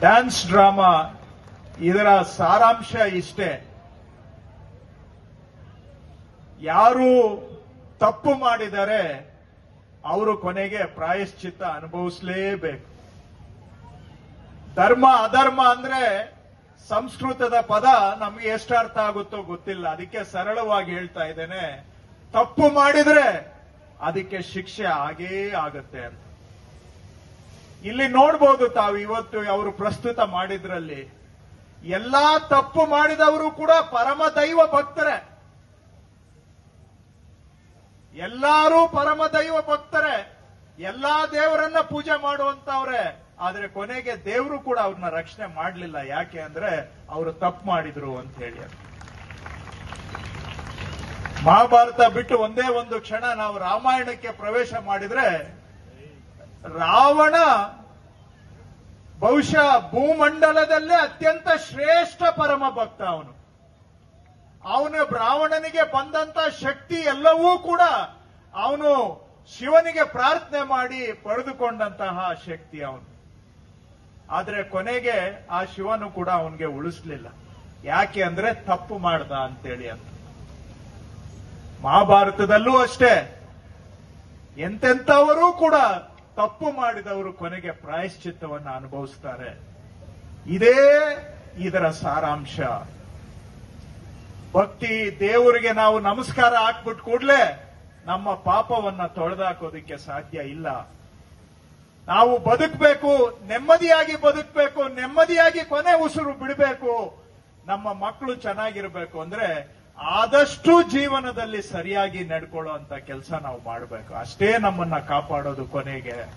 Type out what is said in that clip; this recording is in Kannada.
ಡ್ಯಾನ್ಸ್ ಡ್ರಾಮಾ ಇದರ ಸಾರಾಂಶ ಇಷ್ಟೇ. ಯಾರು ತಪ್ಪು ಮಾಡಿದರೆ ಅವರು ಕೊನೆಗೆ ಪ್ರಾಯಶ್ಚಿತ್ತ ಅನುಭವಿಸಲೇಬೇಕು. ಧರ್ಮ ಅಧರ್ಮ ಅಂದ್ರೆ ಸಂಸ್ಕೃತದ ಪದ ನಮ್ಗೆ ಎಷ್ಟು ಅರ್ಥ ಆಗುತ್ತೋ ಗೊತ್ತಿಲ್ಲ. ಅದಕ್ಕೆ ಸರಳವಾಗಿ ಹೇಳ್ತಾ ಇದ್ದೇನೆ. ತಪ್ಪು ಮಾಡಿದ್ರೆ ಅದಕ್ಕೆ ಶಿಕ್ಷೆ ಆಗೇ ಆಗುತ್ತೆ ಅಂತ. ಇಲ್ಲಿ ನೋಡ್ಬೋದು ತಾವು ಇವತ್ತು ಅವರು ಪ್ರಸ್ತುತ ಮಾಡಿದ್ರಲ್ಲಿ. ಎಲ್ಲಾ ತಪ್ಪು ಮಾಡಿದವರು ಕೂಡ ಪರಮ ದೈವ ಭಕ್ತರೇ. ಎಲ್ಲಾರು ಪರಮ ದೈವ ಭಕ್ತರೆ. ಎಲ್ಲಾ ದೇವರನ್ನ ಪೂಜೆ ಮಾಡುವಂತವ್ರೆ. ಆದ್ರೆ ಕೊನೆಗೆ ದೇವರು ಕೂಡ ಅವ್ರನ್ನ ರಕ್ಷಣೆ ಮಾಡಲಿಲ್ಲ. ಯಾಕೆ ಅಂದ್ರೆ ಅವರು ತಪ್ಪು ಮಾಡಿದ್ರು ಅಂತ ಹೇಳಿ. ಮಹಾಭಾರತ ಬಿಟ್ಟು ಒಂದೇ ಒಂದು ಕ್ಷಣ ನಾವು ರಾಮಾಯಣಕ್ಕೆ ಪ್ರವೇಶ ಮಾಡಿದ್ರೆ ರಾವಣ ಬಹುಶಃ ಭೂಮಂಡಲದಲ್ಲೇ ಅತ್ಯಂತ ಶ್ರೇಷ್ಠ ಪರಮ ಭಕ್ತ ಅವನು. ಅವನು ರಾವಣನಿಗೆ ಬಂದಂತ ಶಕ್ತಿ ಎಲ್ಲವೂ ಕೂಡ ಅವನು ಶಿವನಿಗೆ ಪ್ರಾರ್ಥನೆ ಮಾಡಿ ಪಡೆದುಕೊಂಡಂತಹ ಶಕ್ತಿ ಅವನು. ಆದ್ರೆ ಕೊನೆಗೆ ಆ ಶಿವನು ಕೂಡ ಅವನಿಗೆ ಉಳಿಸ್ಲಿಲ್ಲ. ಯಾಕೆ ಅಂದ್ರೆ ತಪ್ಪು ಮಾಡ್ದ ಅಂತೇಳಿ ಅಂತ. ಮಹಾಭಾರತದಲ್ಲೂ ಅಷ್ಟೇ. ಎಂತೆಂಥವರೂ ಕೂಡ ತಪ್ಪು ಮಾಡಿದವರು ಕೊನೆಗೆ ಪ್ರಾಯಶ್ಚಿತ್ತವನ್ನು ಅನುಭವಿಸ್ತಾರೆ. ಇದೇ ಇದರ ಸಾರಾಂಶ. ಭಕ್ತಿ ದೇವರಿಗೆ ನಾವು ನಮಸ್ಕಾರ ಹಾಕ್ಬಿಟ್ಟು ಕೂಡಲೇ ನಮ್ಮ ಪಾಪವನ್ನ ತೊಳೆದಾಕೋದಕ್ಕೆ ಸಾಧ್ಯ ಇಲ್ಲ. ನಾವು ಬದುಕಬೇಕು, ನೆಮ್ಮದಿಯಾಗಿ ಬದುಕಬೇಕು, ನೆಮ್ಮದಿಯಾಗಿ ಕೊನೆ ಉಸಿರು ಬಿಡಬೇಕು, ನಮ್ಮ ಮಕ್ಕಳು ಚೆನ್ನಾಗಿರಬೇಕು ಅಂದ್ರೆ ಆದಷ್ಟು ಜೀವನದಲ್ಲಿ ಸರಿಯಾಗಿ ನಡ್ಕೊಳ್ಳೋ ಅಂತ ಕೆಲಸ ನಾವು ಮಾಡಬೇಕು. ಅಷ್ಟೇ ನಮ್ಮನ್ನ ಕಾಪಾಡೋದು ಕೊನೆಗೆ.